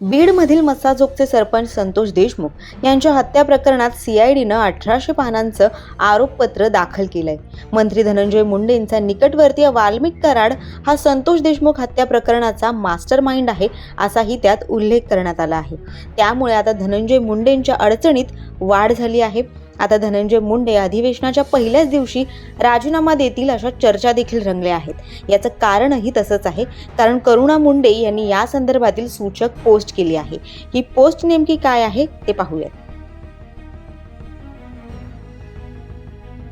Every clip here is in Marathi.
बीडमधील मसाजोगचे सरपंच संतोष देशमुख यांच्या हत्या प्रकरणात सीआयडीनं अठराशे पानांचं आरोपपत्र दाखल केलंय. मंत्री धनंजय मुंडेंचा निकटवर्तीय वाल्मिक कराड हा संतोष देशमुख हत्या प्रकरणाचा मास्टर माइंड आहे असाही त्यात उल्लेख करण्यात आला आहे. त्यामुळे आता धनंजय मुंडेंच्या अडचणीत वाढ झाली आहे. आता धनंजय मुंडे अधिवेशनाच्या पहिल्याच दिवशी राजीनामा देतील अशा चर्चा देखील रंगल्या आहेत. याचं कारणही तसंच आहे. कारण करुणा मुंडे यांनी या संदर्भातील सूचक पोस्ट केली आहे. ही पोस्ट नेमकी काय आहे ते पाहूयात.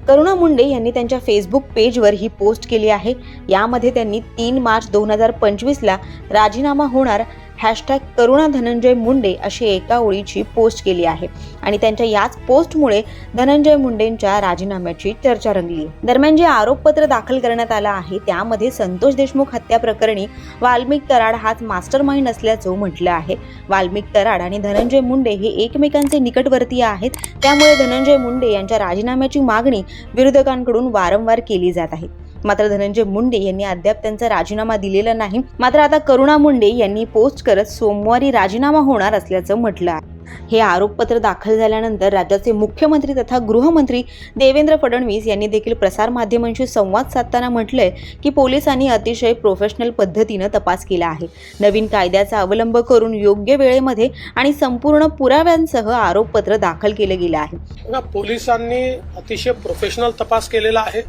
करुणा मुंडे यांनी त्यांच्या फेसबुक पेजवर ही पोस्ट केली आहे. यामध्ये त्यांनी तीन मार्च दोन हजार पंचवीसला राजीनामा होणार हॅशटॅग करुणा धनंजय मुंडे अशी एका ओळीची पोस्ट केली आहे. आणि त्यांच्या याच पोस्टमुळे धनंजय मुंडेंच्या राजीनाम्याची चर्चा रंगली. दरम्यान जे आरोपपत्र दाखल करण्यात आलं आहे त्यामध्ये संतोष देशमुख हत्या प्रकरणी वाल्मिक कराड हाच मास्टर माइंड असल्याचं म्हटलं आहे. वाल्मिक कराड आणि धनंजय मुंडे हे एकमेकांचे निकटवर्तीय आहेत त्यामुळे धनंजय मुंडे यांच्या राजीनाम्याची मागणी विरोधकांकडून वारंवार केली जात आहे. मात्र धनंजय मुंडे यांनी अद्याप त्यांचा राजीनामा दिलेला नाही. मात्र आता करुणा मुंडे यांनी पोस्ट करत सोमवारी राजीनामा होणार असल्याचं म्हटलं आहे. हे आरोपपत्र दाखल झाल्यानंतर राज्याचे मुख्यमंत्री तथा गृहमंत्री देवेंद्र फडणवीस यांनी देखील प्रसारमाध्यमांशी संवाद साधताना म्हटलंय की पोलिसांनी अतिशय प्रोफेशनल पद्धतीनं तपास केला आहे. नवीन कायद्याचा अवलंब करून योग्य वेळेमध्ये आणि संपूर्ण पुराव्यांसह आरोपपत्र दाखल केलं गेलं आहे. पोलिसांनी अतिशय प्रोफेशनल तपास केलेला आहे.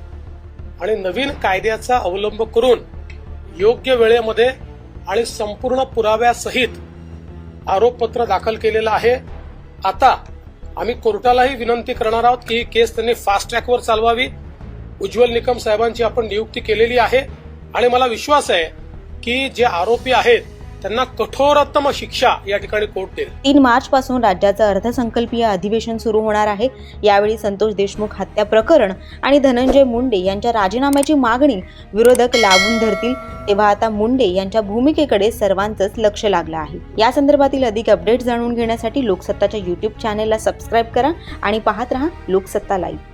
आणि नवीन कायद्याचा अवलंब करून योग्य वेळेमध्ये आणि संपूर्ण पुराव्यासहित आरोपपत्र दाखल केलेलं आहे. आता आम्ही कोर्टालाही विनंती करणार आहोत की ही केस त्यांनी फास्ट ट्रॅकवर चालवावी. उज्ज्वल निकम साहेबांची आपण नियुक्ती केलेली आहे. आणि मला विश्वास आहे की जे आरोपी आहेत त्यांना कठोरतम शिक्षा या ठिकाणी कोर्ट देईल. तीन मार्च पासून राज्याचं अर्थसंकल्पीय अधिवेशन सुरू होणार आहे. यावेळी संतोष देशमुख हत्या प्रकरण आणि धनंजय मुंडे यांच्या राजीनाम्याची मागणी विरोधक लावून धरतील तेव्हा आता मुंडे यांच्या भूमिकेकडे सर्वांचंच लक्ष लागलं आहे. या संदर्भातील अधिक अपडेट जाणून घेण्यासाठी लोकसत्ताच्या युट्यूब चॅनेलला सबस्क्राईब करा आणि पाहत रहा लोकसत्ता लाईव्ह